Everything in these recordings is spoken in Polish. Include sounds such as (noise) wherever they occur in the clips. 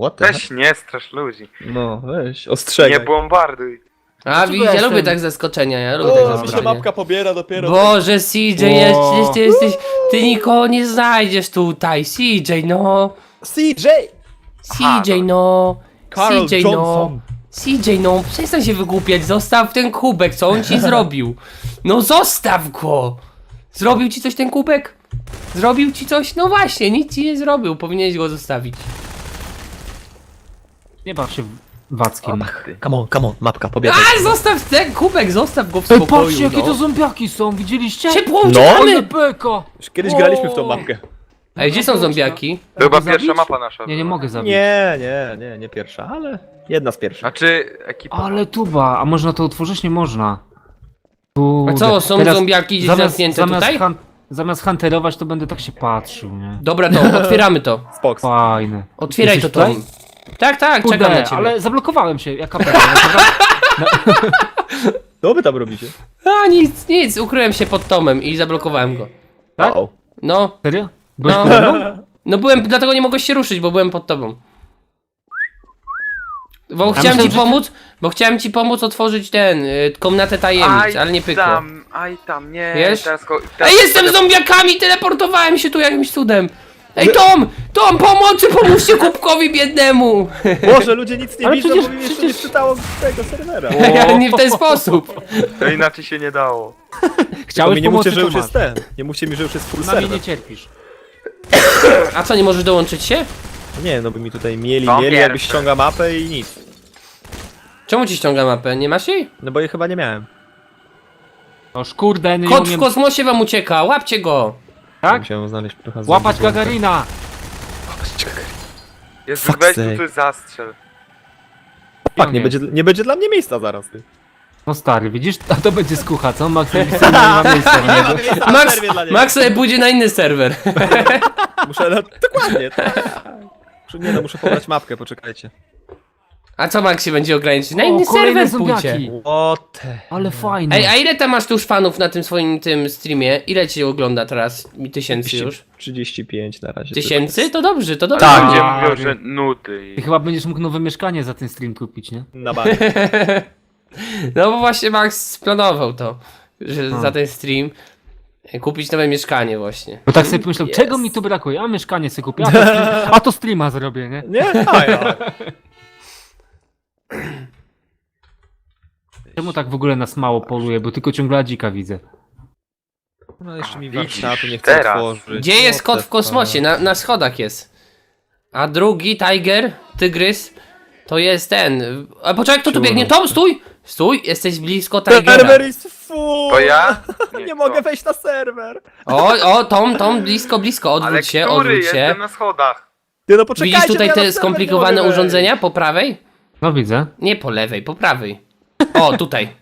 What the heck? Weź nie strasz ludzi. No, weź, ostrzegaj. Nie bombarduj. A Dlaczego widzicie, ja lubię jestem- tak zaskoczenia, ja lubię tak O, mi się zaskoczenia. mapka pobiera dopiero. Boże, CJ, jesteś, ty jesteś, ty nikogo nie znajdziesz tutaj, CJ, no, CJ! CJ, no, Carl CJ, no, Johnson. CJ, no, przestań się wygłupiać, zostaw ten kubek, co on ci (laughs) zrobił? No zostaw go! Zrobił ci coś ten kubek? Zrobił ci coś? No właśnie, nic ci nie zrobił, powinieneś go zostawić. Nie baw się Wackiem. Come on, come on, mapka, pobiera. A, zostaw ten kubek, zostaw go w Ej, spokoju, patrzcie jakie no. to zombiaki są, widzieliście? Ciepło No. uciekamy! Ale beka! Już kiedyś graliśmy w tą mapkę. Ej, gdzie są zombiaki? To chyba zabić? pierwsza mapa nasza. Nie, nie mogę zabić. Nie, nie, nie, nie pierwsza, ale jedna z pierwszych. Znaczy, ekipa. Ale tuba, a można to otworzyć? Nie można. Kurde. A co, są Teraz zombiaki gdzieś zamiast, zamknięte zamiast tutaj? Han, zamiast hunterować, to będę tak się patrzył, nie? Dobra, to otwieramy to. Spox. Fajne. Otwieraj to Jesteś Tom. Tak, tak, czekam na Kurde, ciebie. ale zablokowałem się, jaka beka. Co wy tam robicie? A nic, nic, ukryłem się pod Tomem i zablokowałem go. Tak? O, No, Serio? Byłeś no. no. mną? No byłem, dlatego nie mogłeś się ruszyć, bo byłem pod tobą. Bo chciałem myślałem, ci że ty- pomóc, bo chciałem ci pomóc otworzyć ten, y, komnatę tajemnic, ale nie pykło. tam, aj tam, nie. Wiesz? Teraz, ko- teraz Ej, jestem z zombiakami, teleportowałem się tu jakimś cudem. Ej, Tom! Tom, pomocy, pomóżcie kubkowi biednemu! Boże, ludzie nic nie Ale widzą, przecież- bo mi jeszcze przecież- nie czytało tego serwera. (laughs) nie w ten sposób. To inaczej się nie dało. Tylko Chciałeś mi nie pomocy, mówcie, że to już masz. jest ten. Nie mówcie mi, że już jest full Na mnie serwer. nie cierpisz. (coughs) A co, nie możesz dołączyć się? Nie, no by mi tutaj mieli, To mieli, jakbyś pierwsze. ściąga mapę i nic. Czemu ci ściąga mapę? Nie masz jej? No bo jej chyba nie miałem. Noż kurde, nie Kot w umiem... kosmosie wam ucieka, łapcie go! Tak? Musiałem znaleźć trochę Łapać zombie. Gagarina! Jezu, Fuck weź sake. tu coś zastrzel. Fuck, nie będzie, nie będzie dla mnie miejsca zaraz, ty. No stary, widzisz? A to będzie skucha, co? Max (laughs) nie ma miejsca. w niego. Max, Max sobie pójdzie na inny serwer. (laughs) Muszę, no, dokładnie, tak. Muszę- Nie no, muszę pobrać mapkę, poczekajcie. A co Max się będzie ograniczyć? Na O, inny kolejne serwer pójdzie. zombiaki. What. Ale fajne. Ej, a ile tam masz tu już fanów na tym swoim tym streamie? Ile ci ogląda teraz? Mi tysięcy już? 35 na razie. Tysięcy? To dobrze, to dobrze. Tak, gdzie nie. mówią, że nuty. Ty chyba będziesz mógł nowe mieszkanie za ten stream kupić, nie? Na bank. (laughs) No bo właśnie Max splanował to, że No. za ten stream kupić nowe mieszkanie właśnie. Bo tak sobie pomyślał, Yes. czego mi tu brakuje? A mieszkanie sobie kupię, a to, stream, a to streama zrobię, nie? Nie? A, ja. (laughs) (clears throat) Czemu tak w ogóle nas mało poluje, bo tylko ciągle dzika widzę. No jeszcze mi Widzisz, warsztatu nie chce teraz. otworzyć. Gdzie jest kot w kosmosie? Na, na schodach jest. A drugi, Tiger, Tygrys, to jest ten. A poczekaj, kto tu biegnie? Tom, stój! Stój, jesteś blisko? Tigera. Serwer jest full! To ja? (laughs) Nie, mogę wejść na serwer! O, o, Tom, Tom, blisko, blisko, Ale odwróć się, który? odwróć się. Jestem na schodach. Ty no poczekajcie, Widzisz tutaj ja na te serwer nie skomplikowane wejść. urządzenia po prawej? No widzę. Nie po lewej, po prawej. O, tutaj. (laughs)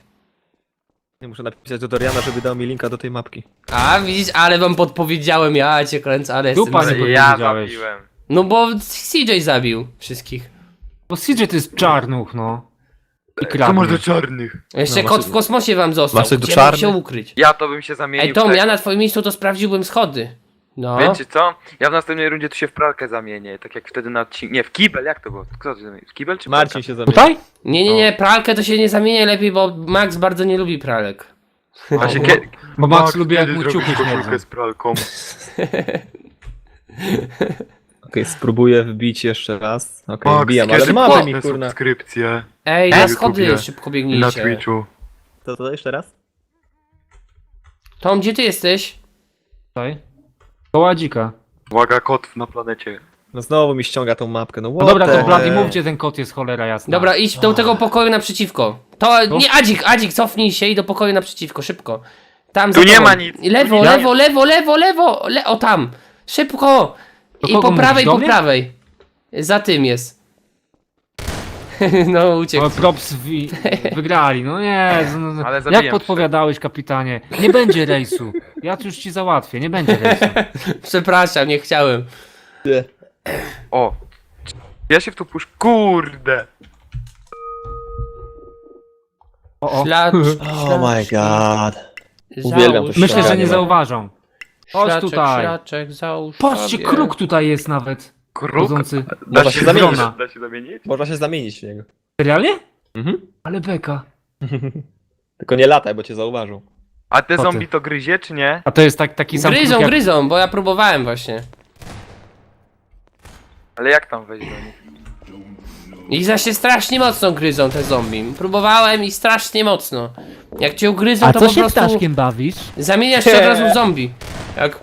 Nie muszę napisać do Doriana, żeby dał mi linka do tej mapki. A widzisz, ale wam podpowiedziałem, ja cię kręcę, ale jestem... Dupa, nie ja powiedziałeś. zabiłem. No bo CJ zabił wszystkich. Bo CJ to jest czarnuch, no. I To kradnie. może do czarnych. Jeszcze No, kot w kosmosie wam został. masz coś do Gdzie mógł się czarnych? ukryć? Ja to bym się zamienił Ej Tom, ja na twoim miejscu to sprawdziłbym schody. No. Wiecie co? Ja w następnej rundzie tu się w pralkę zamienię, tak jak wtedy na odcinku. Nie, w kibel, jak to było? Kto to zamienił? W kibel czy Marcin pralka? się zamienia. Tutaj? Nie, nie, nie, pralkę to się nie zamienia lepiej, bo Max bardzo nie lubi pralek. Właśnie, bo, kie- bo Max lubi jak mu ciuchy koszulkę śmierdzą. z pralką. (laughs) Okej, spróbuję wbić jeszcze raz. Okej, Max, wbijam, ale kiedy mamy płatne mi kurna. subskrypcje Ej, Na schody szybko na biegnijcie. Twitchu. To, to jeszcze raz? Tom, gdzie ty jesteś? Tutaj. Koła dzika. Błaga kot na planecie. No znowu mi ściąga tą mapkę, no No what dobra, the to Blady, mów gdzie ten kot jest cholera jasna. Dobra, idź do tego pokoju naprzeciwko. To, nie, Adzik, Adzik, cofnij się i do pokoju naprzeciwko, szybko. Tam Tu nie tobą. ma nic, tu Lewo, nie lewo, lewo, lewo, lewo, le o tam. Szybko. Do I kogo po prawej, do po mnie? prawej. Za tym jest. (laughs) no, uciekł. O, props wi- (laughs) wygrali, no nie. no, no, Ale jak podpowiadałeś kapitanie? Nie będzie rejsu. Ja tu już ci załatwię, nie będzie rejsu. (laughs) Przepraszam, nie chciałem. O! Ja się w to pusz... Kurde! O, o. Ślad, Oh my god. Uwielbiam to Myślę, że nie zauważą. Chodź tutaj. Patrzcie, kruk tutaj jest nawet. Kruk? chodzący... Da Można się się zamienić. Da się zamienić? Można się zamienić w niego. Serialnie? Mhm. Ale beka. (laughs) Tylko nie lataj, bo cię zauważą. A te Co ty? zombie to gryzie, czy nie? A to jest tak, taki sam Gryzą, kruk jak... gryzą, bo ja próbowałem właśnie. Ale jak tam wejść do nich? I za się strasznie mocno gryzą te zombie. Próbowałem i strasznie mocno. Jak cię ugryzą, A to co po się prostu ptaszkiem bawisz? zamieniasz się od razu w (laughs) zombie. Jak...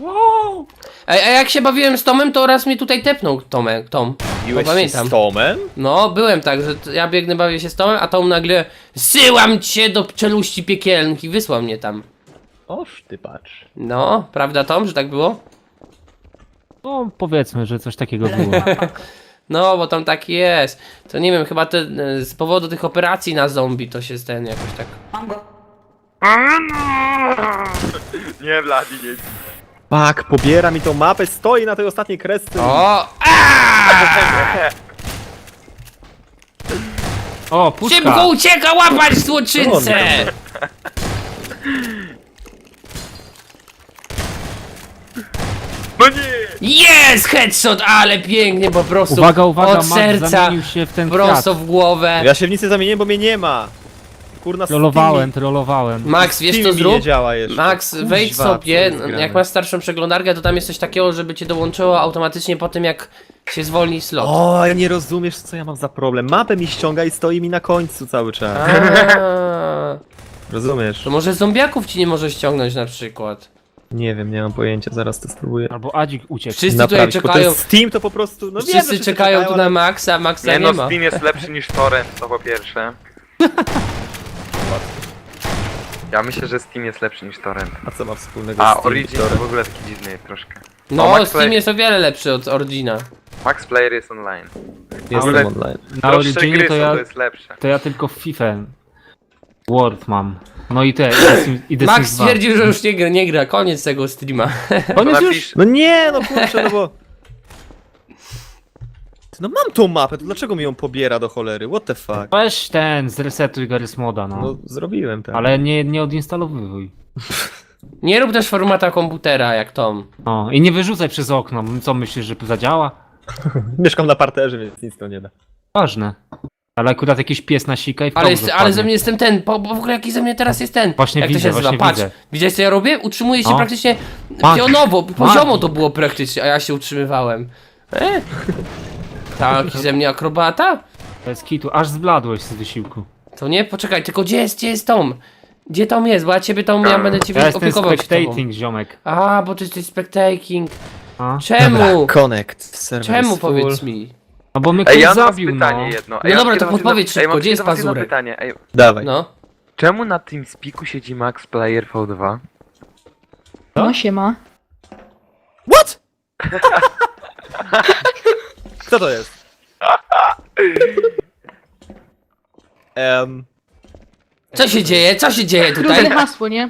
Wow! A, a jak się bawiłem z Tomem, to raz mnie tutaj tepnął Tomek, Tom. Biłeś No, się pamiętam. z Tomem? No, byłem tak, że t- ja biegnę, bawię się z Tomem, a Tom nagle Syłam cię do czeluści piekielnych i wysłał mnie tam. Oż ty patrz. No, prawda Tom, że tak było? No powiedzmy, że coś takiego było. (laughs) No, bo tam tak jest. To nie wiem, chyba te, e, z powodu tych operacji na zombie to się ten jakoś tak... (laughs) Nie, Vladi, nie. Pak, pobiera mi tą mapę, stoi na tej ostatniej kresce. O! O, puszka! Szybko ucieka łapać złoczyńcę! No nie! Jest headshot, ale pięknie po prostu. Uwaga, uwaga, Od Max serca, zamienił się w ten prosto kwiat. w głowę. Ja się w nic nie zamieniłem, bo mnie nie ma. Kurna, Trollowałem, trollowałem. Max, wiesz co zrób? nie działa jeszcze. Max, Kuźwa, wejdź co sobie, jest grane. jak masz starszą przeglądarkę, to tam jest coś takiego, żeby cię dołączyło automatycznie po tym, jak się zwolni slot. O, ja nie rozumiesz, co ja mam za problem. Mapę mi ściąga i stoi mi na końcu cały czas. (laughs) Rozumiesz? to może zombiaków ci nie może ściągnąć na przykład. Nie wiem, nie mam pojęcia, zaraz to spróbuję. Albo Adzik uciekł. Wszyscy tutaj Naprawić, bo czekają, ten Steam to po prostu, no wiem, że wszyscy wszyscy czekają tu na ale- Maxa, Maxa Nie nie no, ma. Steam jest lepszy niż Torrent, to po pierwsze. (laughs) Ja myślę, że Steam jest lepszy niż Torrent. A co ma wspólnego A z Steam? Origin to w ogóle taki dziwny jest troszkę. No, Max Steam Play- jest o wiele lepszy od Origina. Max Player jest online. Jestem ogóle- online. Na Droższe Originie gry to są, ja, to jest lepsze. to ja tylko w FIFA World mam. No i te, i The Sims- i The Max Sims 2. stwierdził, że już nie gra, nie gra, koniec tego streama. Koniec już? napisz, No nie, no kurczę, no bo... Ty, No mam tą mapę, to dlaczego mi ją pobiera do cholery? What the fuck? Weź ten, zresetuj Garry's Moda, no. No zrobiłem tak. Ale nie, nie odinstalowuj. (laughs) Nie rób też formata komputera jak Tom. O, i nie wyrzucaj przez okno. Co myślisz, że zadziała? (laughs) Mieszkam na parterze, więc nic to nie da. Ważne. Ale akurat jakiś pies nasika i w Ale, jest, ale ze mnie jestem ten, bo, bo w ogóle jaki ze mnie teraz jest ten. Właśnie Jak widzę, to się nazywa? właśnie Patrz, widzę. widziałeś co ja robię? Utrzymuję się No. praktycznie Mag. pionowo, poziomo Mag. to było praktycznie, a ja się utrzymywałem. E? Taki ze mnie akrobata? Bez kitu, aż zbladłeś z wysiłku. To nie? Poczekaj, tylko gdzie jest, gdzie jest Tom? Gdzie Tom jest? Bo ja ciebie Tom, ja będę ciebie Ja jestem opiekował się tobą. spectating, ziomek. A, bo ty jesteś spectating. A? Czemu? Connect. Server Czemu full. powiedz mi? No bo mnie Ej, ktoś ja mam zabił, pytanie no. jedno. No ja dobra, to jedno- podpowiedz ej, mam szybko, gdzie jest do was jedno pazurek? pytanie. Ej, Dawaj. No. czemu na TeamSpeaku siedzi Max Player V2? No siema. What? (laughs) Kto to jest? Em, Co się dzieje? Co się dzieje Trudne tutaj? hasło, nie?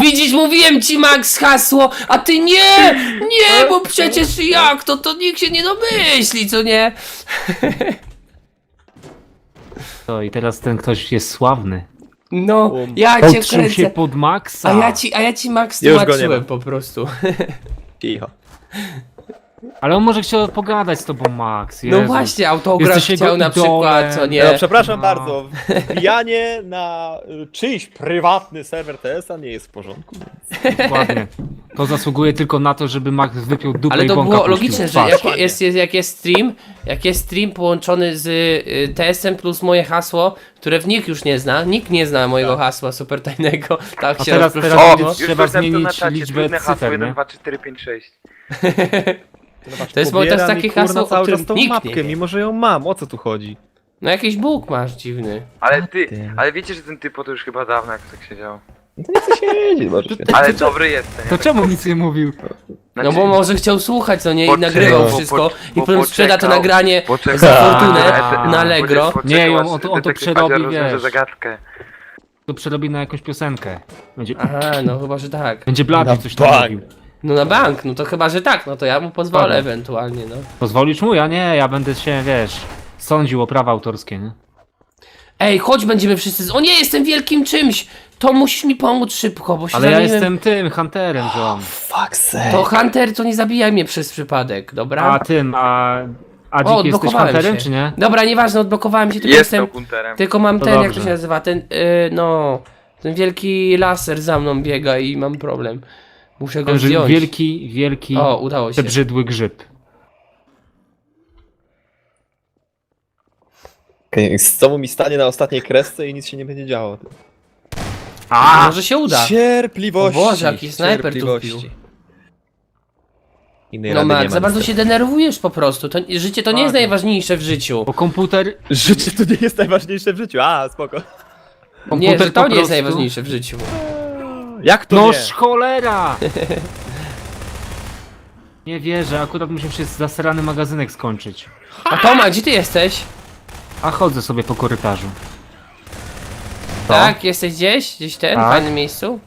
Widzisz, mówiłem ci Max hasło, a ty nie! Nie, bo przecież jak to, to nikt się nie domyśli, co nie? To i teraz ten ktoś jest sławny. No, Um. ja cię Podszył się kręcę. pod Maxa. A ja ci, a ja ci Max Już go nie tłumaczyłem ma. po prostu. cicho. Ale on może chciał pogadać z tobą, Max. No Jezu. właśnie, autograf Jesteś jego chciał na idolem. przykład, co nie? No, przepraszam No. bardzo. Wbijanie na y, czyjś prywatny serwer TS-a nie jest w porządku. Dokładnie. To zasługuje tylko na to, żeby Max wypiął dupę Ale i to bąka było puścił logiczne, że jak Dokładnie. jest, jest, jak jest stream, jak jest stream połączony z y, TS-em plus moje hasło, które w nikt już nie zna, nikt nie zna mojego hasła super tajnego, tak A się teraz- rozproszyło. teraz O, będzie już trzeba na zmienić czacie, liczbę trudne hasło cyfer, 1, nie? 2, 3, 4, 5, 6. To jest moje- to jest takie hasło, o cały którym tą nikt nie mapkę, wie. mimo że ją mam. O co tu chodzi? No jakiś Bóg masz dziwny. Ale ty, ale wiecie, że ten typo to już chyba dawno jak tak siedział. No to nie chcę siedzieć, zobaczcie. Ale dobry jest, nie? To czemu nic nie mówił? No Znaczy, bo może chciał słuchać, co nie, i Poczekał, nagrywał bo- wszystko bo- i bo potem sprzeda to poczekał. nagranie za fortunę A, na Allegro. Nie, on to- on to przerobi, wiesz. zagadkę. To przerobi na jakąś piosenkę. Będzie, Aha, no chyba, że tak. będzie Blady Na coś tam bank. robił. No na bank, no to chyba, że tak, no to ja mu pozwolę Dobra. ewentualnie, no. Pozwolisz mu? Ja nie, ja będę się, wiesz, sądził o prawa autorskie, nie? Ej, chodź, będziemy wszyscy. Z... O nie, jestem wielkim czymś! To musisz mi pomóc szybko, bo się Ale ja zamieniłem- jestem tym, Hunterem, John. Fuck sake. To Hunter, to nie zabijaj mnie przez przypadek, dobra? A tym, a... A O, dzik jesteś Hunterem, się. czy nie? Dobra, nieważne, odblokowałem się, tylko Jestem jestem... Tylko mam To ten, jak to dobrze. się nazywa, ten, yy, no... Ten wielki laser za mną biega i mam problem. Muszę go Ten zdjąć. wielki, wielki, O, udało się. przebrzydły grzyb. Okej, z tobą mi stanie na ostatniej kresce i nic się nie będzie działo. A, może się uda. Cierpliwości. O Boże, jaki snajper tu cierpliwości. wbił. Innej No rady nie Max, ma za bardzo niestety. się denerwujesz po prostu. To, życie to nie jest najważniejsze w życiu. Bo komputer, Życie to nie jest najważniejsze w życiu. A, spoko. komputer Nie, że to nie jest prostu- najważniejsze w życiu. Jak to Noż nie? cholera! (laughs) Nie wierzę, akurat muszę się zasrany magazynek skończyć. A Toma, gdzie ty jesteś? A chodzę sobie po korytarzu. Tak, jesteś gdzieś? Gdzieś ten, w Tak. fajnym miejscu?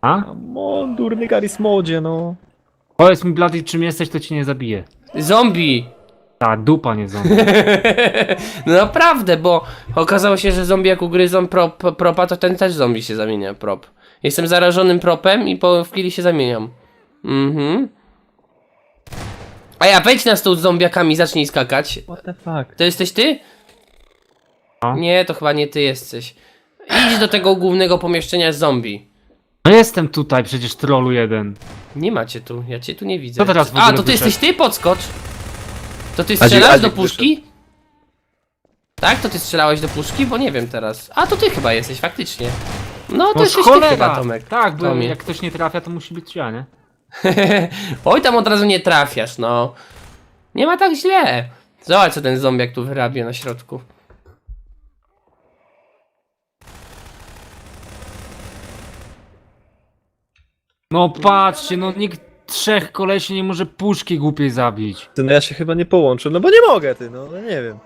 A? A Mondurny Garis Modzie, no. Powiedz mi, Blady, czym jesteś, to ci nie zabiję. Zombie! Ta, dupa nie zombie. (laughs) No naprawdę, bo okazało się, że zombie jak ugryzą prop, propa, to ten też zombie się zamienia, prop. Jestem zarażonym propem i po w chwili się zamieniam. Mhm. A ja wejdź na stół z zombiakami, zacznij skakać. What the fuck? To jesteś ty? No. Nie, to chyba nie ty jesteś. Idź do tego głównego pomieszczenia z zombie. No jestem tutaj, przecież trollu jeden. Nie macie tu, ja cię tu nie widzę. Co teraz w A, ogóle to ty wyszedł? jesteś ty, podskocz. To ty strzelasz Adzik do puszki? Tak, to ty strzelałeś do puszki? Bo nie wiem teraz. A, to ty chyba jesteś, faktycznie. No, to jesteś cholera! ty chyba, Tomek. Tak, bo Tomie. jak ktoś nie trafia, to musi być ja, nie? (laughs) Oj, tam od razu nie trafiasz, no. Nie ma tak źle. Zobacz, co ten zombiak tu wyrabia na środku. No patrzcie, no nikt trzech kolesi nie może puszki głupiej zabić. Ty, no ja się chyba nie połączę, no bo nie mogę, ty, no, no nie wiem.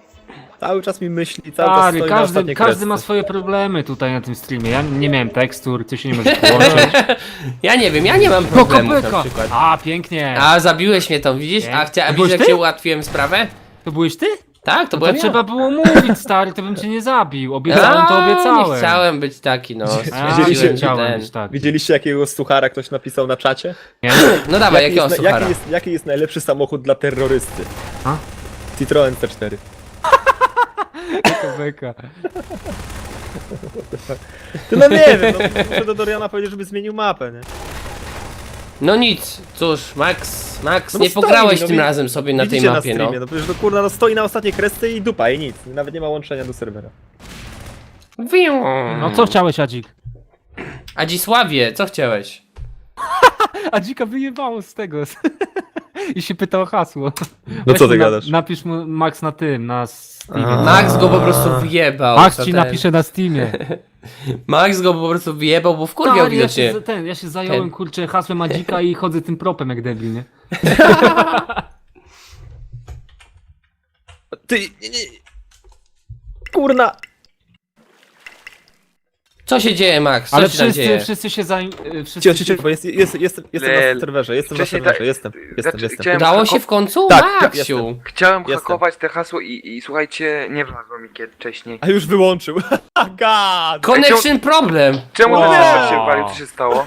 Cały czas mi myśli, cały czas Stary, stoi na każdy, ostatniej każdy kresce. ma swoje problemy tutaj na tym streamie. Ja nie miałem tekstur, ty się nie możesz połączyć. (laughs) Ja nie wiem, ja nie mam No problemów na przykład. A, pięknie! A, zabiłeś mnie tą, widzisz? Nie. A, chcia, a To widzisz, byłeś jak ty? się ułatwiłem sprawę? To byłeś ty? Tak, to To, byłem to ja. trzeba było mówić, stary, to bym cię nie zabił. Obiecałem, to A, obiecałem. Nie chciałem być taki, no. A, Stwierdziłem, Widzieliście- chciałem być tak. Widzieliście jakiego suchara ktoś napisał na czacie? Nie? (clears throat) No dawaj, jaki, jakiego jest, suchara? jaki, jest, jaki jest najlepszy samochód dla terrorysty? A? Citroen C4. Beka. Ty no nie wiem, no, muszę do Doriana powiedzieć, żeby zmienił mapę, nie? No nic, cóż, Max, Max, No bo nie stoi, pograłeś no tym wi- razem sobie na tej Widzicie mapie, na no. streamie, no. przecież to kurna, no stoi na ostatniej kresce i dupa i nic. Nawet nie ma łączenia do serwera. Wiu. No co chciałeś, Adzik? Adzisławie, co chciałeś? (laughs) Adzika wyjebało z tego. (laughs) (laughs) I się pyta o hasło. No Weź co ty na, gadasz? Napisz mu Max na tym, na Steamie. Max go po prostu wyjebał. Max ci ten. napisze na Steamie. (laughs) Max go po prostu wyjebał, bo wkurwiał Stary, ja widocznie. się, ten, ja się zająłem, Ten. kurczę, hasłem Adzika i chodzę tym propem jak debil, nie? (laughs) Ty, nie, nie. Kurna! Co się dzieje, Max? Co Ale się tam wszyscy, dzieje? wszyscy się zajmują... Wszyscy Cicho, cicho, cicho, bo jest, jest, jestem, jestem Lel. na serwerze, jestem na Wcześniej serwerze, tak- jestem, jestem, znaczy, jestem. chciałem- Udało hako- się w końcu? Tak, tak, Maxiu! jestem. Chciałem Jestem. hakować te hasło i, i słuchajcie, nie wlazło mi kiedy wcześniej. A już wyłączył. (laughs) God! Connection problem! Czemu Wow. ten serwer się walił? Co się stało?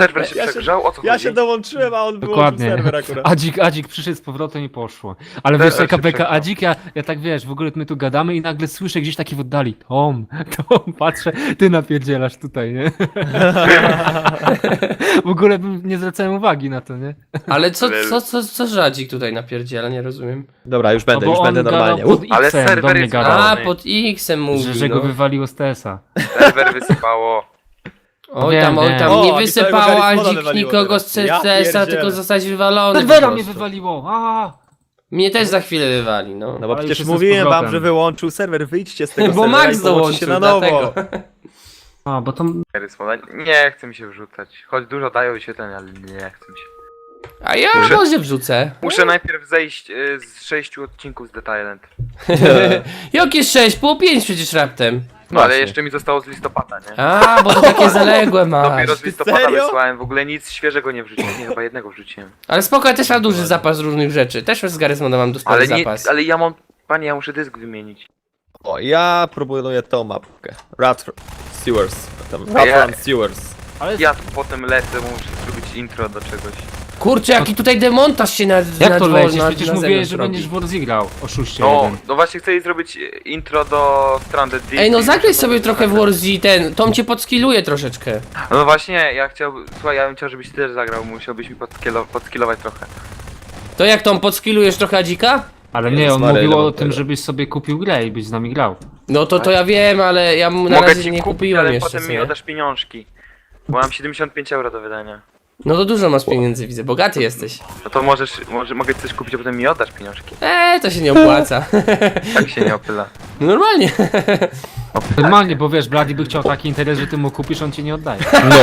Serwer się Ja się- przegrzał? O co Ja chodzi? się dołączyłem, a on Dokładnie. serwer akurat. Adzik, Adzik przyszedł z powrotem i poszło. Ale Teraz wiesz, jaka się beka przekonał. Adzik, ja, ja tak wiesz, w ogóle my tu gadamy i nagle słyszę gdzieś taki w oddali Tom, (laughs) Tom, patrzę, ty napierdzielasz tutaj, nie? (laughs) w ogóle bym nie zwracałem uwagi na to, nie? Ale co, co, co, co żadzik tutaj napierdziela, nie rozumiem. Dobra, już będę, No bo już on będę gadał normalnie. pod Ale X-em, do serwer mnie jest gadał, A, pod X-em mówi, że, że no. go wywaliło z TS-a. Serwer wysypało. Oj Wiem, tam, oj wiem. tam, O, nie Harrisona Adzik wywaliło nikogo teraz. z Ja CS-a, pierdzielę. tylko zostać wywalony po Serwera mnie prostu. wywaliło, a Mnie też za chwilę wywali, no. No bo Ale już przecież jestem z mówiłem wam, powrotem. że wyłączył serwer, wyjdźcie z tego Bo serwera Max i dołączył, się na nowo. dlatego. A, bo to. Nie chcę mi się wrzucać. Choć dużo dają wyświetleń, ale nie chcę mi się. A ja Muszę- może wrzucę. Muszę najpierw zejść y, z sześciu odcinków z The Thailand. Jakie 6? Było 5 przecież raptem. No ale Właśnie. jeszcze mi zostało z listopada, nie? A, bo to takie (laughs) zaległe masz. Dopiero z listopada serio? wysłałem, w ogóle nic świeżego nie wrzuciłem. Nie, chyba jednego wrzuciłem. Ale spoko, ja też mam duży zapas różnych rzeczy. Też z Garysmana mam Ale, nie, zapas. ale ja mam... Panie, ja muszę dysk wymienić. O, ja próbuję tą mapkę. Rat Sewers. Tam, A ja- Rat Sewers. Ale Ja tu potem lecę, muszę zrobić intro do czegoś. Kurczę, jaki tutaj demontaż się na jak to lecisz? Przecież mówiłeś, że robi. będziesz w Warzy grał. Oszuście No, jeden. no właśnie chcę zrobić intro do Stranded Deep. Ej, no zagraj sobie trochę w. Warzy ten, Tom cię podskiluje troszeczkę. No właśnie, ja chciałbym, słuchaj, ja bym chciał, żebyś ty też zagrał, musiałbyś mi podskilo, podskilować trochę. To jak Tom, podskilujesz trochę Adzika? Ale nie, on Maria, mówił ile o mam tym, tego? żebyś sobie kupił grę i byś z nami grał. No to to ja wiem, ale ja mu na Mogę razie ci nie kupić, kupiłem ale jeszcze, potem co mi nie? oddasz pieniążki. Bo mam 75 euro do wydania. No to dużo masz pieniędzy, widzę, bogaty jesteś. No to możesz, może, mogę ci coś kupić, a potem mi oddasz pieniążki. Eee, to się nie opłaca. (laughs) Tak się nie opyla. No Normalnie. (laughs) Normalnie, bo wiesz, Blady by chciał taki interes, że ty mu kupisz, on ci nie oddaje. (laughs) No,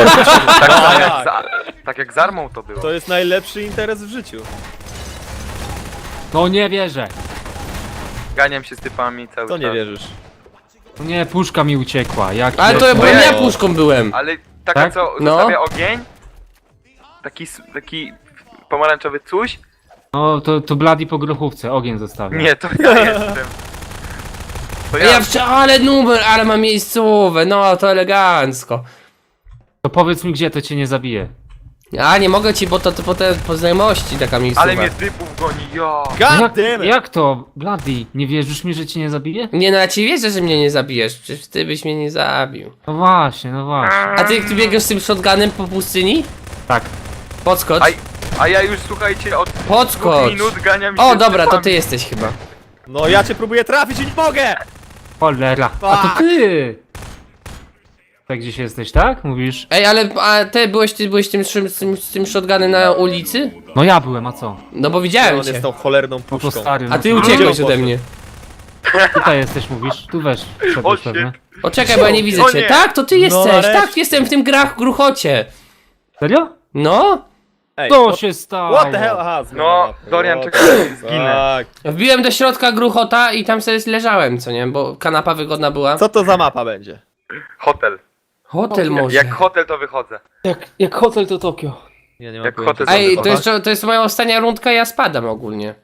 Tak, samo jak jak? za, tak jak z armą to było. to jest najlepszy interes w życiu. No nie wierzę. Ganiam się z typami cały To czas. nie wierzysz. No nie, puszka mi uciekła. Jak Ale to bo ja puszką byłem. Ale taka Tak? co No. zostawia ogień? Taki, s- taki pomarańczowy coś? No to, to Blady po grochówce, ogień zostawia. Nie, to ja jestem. To Ja ja. ale numer, ale ma miejscowe, no to elegancko. To powiedz mi, gdzie to cię nie zabije. A nie mogę ci, bo to, to potem po znajomości taka miejscowa. Ale mnie typów goni. God jak, damn it! jak to? Blady, nie wierzysz mi, że cię nie zabije? Nie no, ja ci wierzę, że mnie nie zabijesz, przecież ty byś mnie nie zabił. No właśnie, no właśnie. A ty, ty biegasz z tym shotgunem po pustyni? Tak. Podskocz. Aj, a ja już słuchajcie od dwóch Podskocz. minut ganiam się O, z dobra, to typami. ty jesteś chyba. No ja cię próbuję trafić i nie mogę! Cholera. A to ty! Tak gdzieś jesteś, tak? Mówisz? Ej, ale a ty byłeś, ty byłeś tym, z tym, z tym shotgunem na ulicy? No ja byłem, a co? No bo On widziałem jest cię. tą cholerną No to puszką. stary, no A ty to- uciekłeś on ode mnie. Tutaj jesteś, mówisz? Tu weź, O, wszedłeś pewnie. Poczekaj, bo ja nie widzę O cię. nie. Tak, to ty No, jesteś. nareszcie. Tak, jestem w tym grach gruchocie. Serio? No, Ej, To what, się stało! what the hell? Aha, No. Dorian, the zginę. wbiłem do środka gruchota i tam sobie leżałem, co nie? Bo kanapa wygodna była. Co to za mapa będzie? Hotel. Hotel może. Jak hotel to wychodzę. Jak, jak hotel to Tokio. Ja nie Jak pojęcia, hotel co Ej, to jest, to jest moja ostatnia rundka, ja spadam ogólnie.